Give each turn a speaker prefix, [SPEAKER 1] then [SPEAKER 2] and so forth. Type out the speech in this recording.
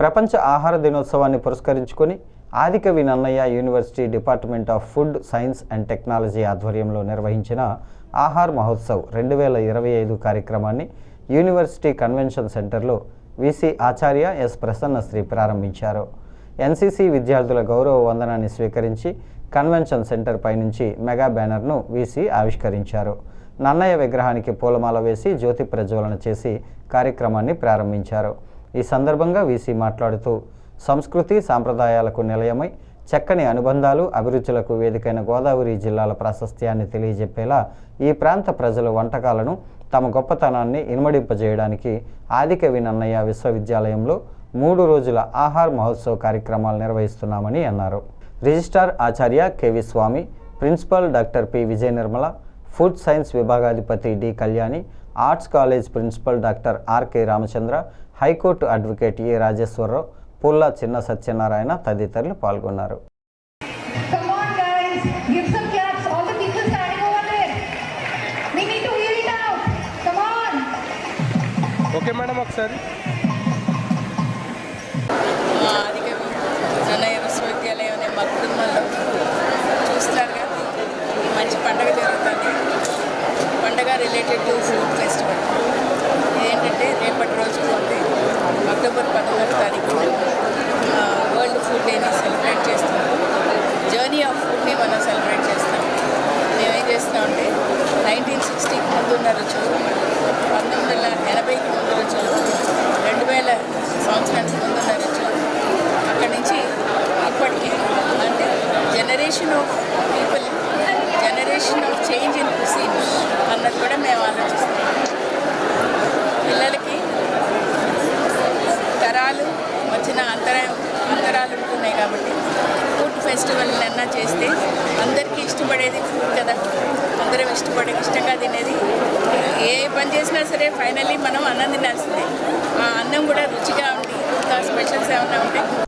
[SPEAKER 1] ప్రపంచ ఆహార దినోత్సవాన్ని పురస్కరించుకొని ఆదికవి Nannaya university department of food science and technology ఆధ్వర్యంలో నిర్వహించిన ఆహార్ మహోత్సవ్ రెండు వేల ఇరవై ఐదు కార్యక్రమాన్ని యూనివర్సిటీ కన్వెన్షన్ సెంటర్లో విసి ఆచార్య ఎస్ ప్రసన్నశ్రీ ప్రారంభించారు. ఎన్సీసీ విద్యార్థుల గౌరవ వందనాన్ని స్వీకరించి కన్వెన్షన్ సెంటర్ పైనుంచి మెగా బ్యానర్ను వీసీ ఆవిష్కరించారు. నన్నయ్య విగ్రహానికి పూలమాల వేసి జ్యోతి ప్రజ్వలన చేసి కార్యక్రమాన్ని ప్రారంభించారు. ఈ సందర్భంగా వీసీ మాట్లాడుతూ సంస్కృతి సాంప్రదాయాలకు నిలయమై చక్కని అనుబంధాలు అభిరుచులకు వేదికైన గోదావరి జిల్లాల ప్రాశస్త్యాన్ని తెలియజెప్పేలా ఈ ప్రాంత ప్రజలు వంటకాలను తమ గొప్పతనాన్ని ఇనుమడింపజేయడానికి ఆదికవి నన్నయ్య విశ్వవిద్యాలయంలో మూడు రోజుల ఆహార్ మహోత్సవ్ కార్యక్రమాలు నిర్వహిస్తున్నామని అన్నారు. Registrar Acharya K V Swamy principal doctor P. Vijaya Nirmala food science విభాగాధిపతి D. Kalyani arts college principal doctor R K Ramachandra high court advocate A Rajeshwara Rao Pulla Chinna Satyanarayana తదితరులు పాల్గొన్నారు.
[SPEAKER 2] ఓకే మేడం ఒకసారి.
[SPEAKER 3] విశ్వవిద్యాలయం మా కుటుంబంలో ఈ మంచి పండగ జరుగుతుంది పండగ రిలేటెడ్ టు ఫుడ్ ఫెస్టివల్ ఏంటంటే రేపటి రోజు ఉంది. అక్టోబర్ పదహారు తారీఖు వరల్డ్ ఫుడ్ డేని సెలబ్రేట్ చేస్తాం జర్నీ ఆఫ్ ఫుడ్ని మనం సెలబ్రేట్ చేస్తాం. మేము ఏం చేస్తామంటే నైన్టీన్ సిక్స్టీకి ముందున్న రోజు రుచులు పంతొమ్మిది వందల ఎనభైకి ముందు రుచులు రెండు వేల సంవత్సరానికి ముందున్న రోజు రుచులు అక్కడి నుంచి ఇప్పటికీ అంటే జనరేషన్ ఆఫ్ వచ్చిన అంతరాయం అంతరాలు ఉంటున్నాయి కాబట్టి ఫుడ్ ఫెస్టివల్ అన్నా చేస్తే అందరికీ ఇష్టపడేది ఫుడ్ కదా. అందరం ఇష్టపడే ఇష్టంగా తినేది. ఏ పని చేసినా సరే ఫైనల్లీ మనం అన్నం తినాల్సిందే. ఆ అన్నం కూడా రుచిగా ఉండి ఇంకా స్పెషల్స్ ఏమైనా ఉంటే